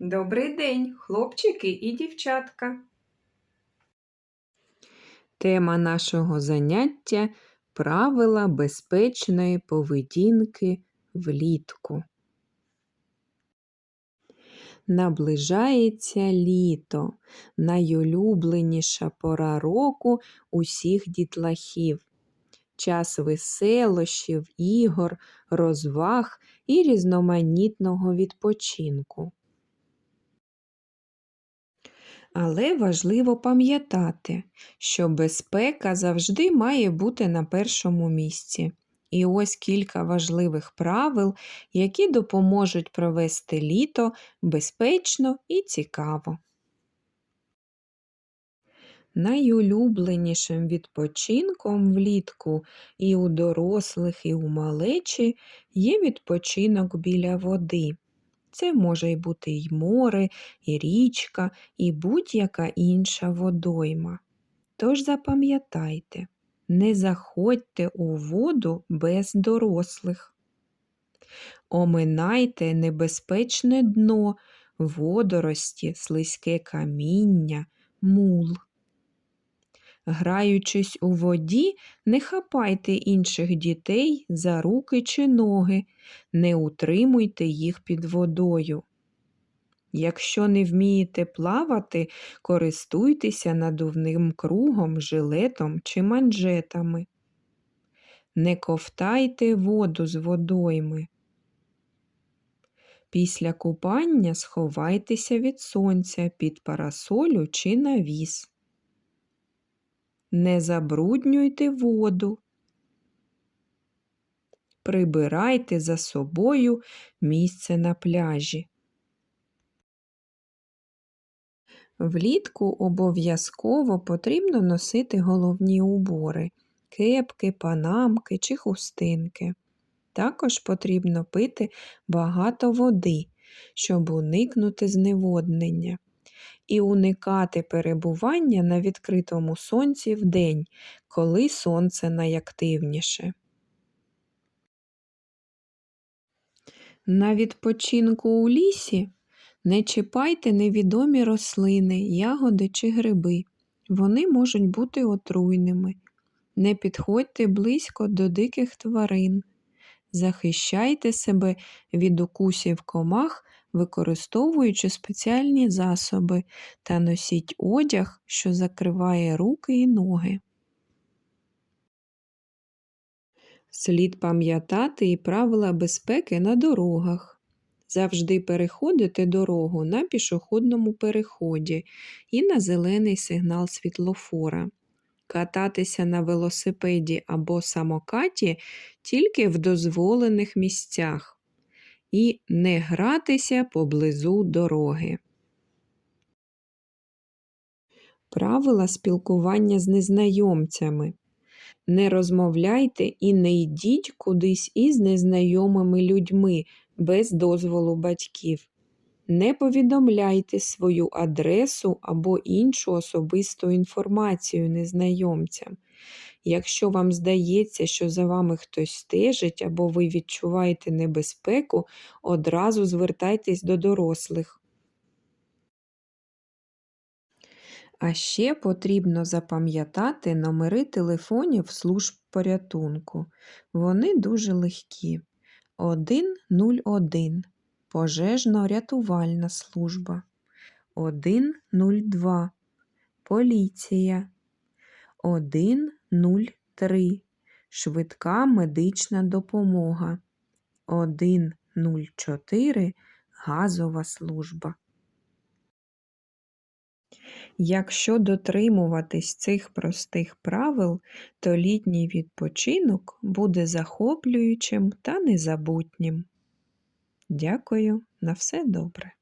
Добрий день, хлопчики і дівчатка. Тема нашого заняття правила безпечної поведінки влітку. Наближається літо, найулюбленіша пора року усіх дітлахів. Час веселощів, ігор, розваг і різноманітного відпочинку. Але важливо пам'ятати, що безпека завжди має бути на першому місці. І ось кілька важливих правил, які допоможуть провести літо безпечно і цікаво. Найулюбленішим відпочинком влітку і у дорослих, і у малечі є відпочинок біля води. Це може й бути й море, і річка, і будь-яка інша водойма. Тож запам'ятайте, не заходьте у воду без дорослих. Оминайте небезпечне дно, водорості, слизьке каміння, мул. Граючись у воді, не хапайте інших дітей за руки чи ноги, не утримуйте їх під водою. Якщо не вмієте плавати, користуйтеся надувним кругом, жилетом чи манжетами. Не ковтайте воду з водойми. Після купання сховайтеся від сонця під парасолю чи навіс. Не забруднюйте воду. Прибирайте за собою місце на пляжі. Влітку обов'язково потрібно носити головні убори кепки, панамки чи хустинки. Також потрібно пити багато води, щоб уникнути зневоднення і уникати перебування на відкритому сонці вдень, коли сонце найактивніше. На відпочинку у лісі не чіпайте невідомі рослини, ягоди чи гриби. Вони можуть бути отруйними. Не підходьте близько до диких тварин. Захищайте себе від укусів комах використовуючи спеціальні засоби та носіть одяг, що закриває руки і ноги. Слід пам'ятати і правила безпеки на дорогах. Завжди переходити дорогу на пішохідному переході і на зелений сигнал світлофора. Кататися на велосипеді або самокаті тільки в дозволених місцях і не гратися поблизу дороги. Правила спілкування з незнайомцями. Не розмовляйте і не йдіть кудись із незнайомими людьми без дозволу батьків. Не повідомляйте свою адресу або іншу особисту інформацію незнайомцям. Якщо вам здається, що за вами хтось стежить або ви відчуваєте небезпеку, одразу звертайтесь до дорослих. А ще потрібно запам'ятати номери телефонів служб порятунку. Вони дуже легкі. 101 пожежно-рятувальна служба. 102 поліція. 103 швидка медична допомога. 104 газова служба. Якщо дотримуватись цих простих правил, то літній відпочинок буде захоплюючим та незабутнім. Дякую, на все добре.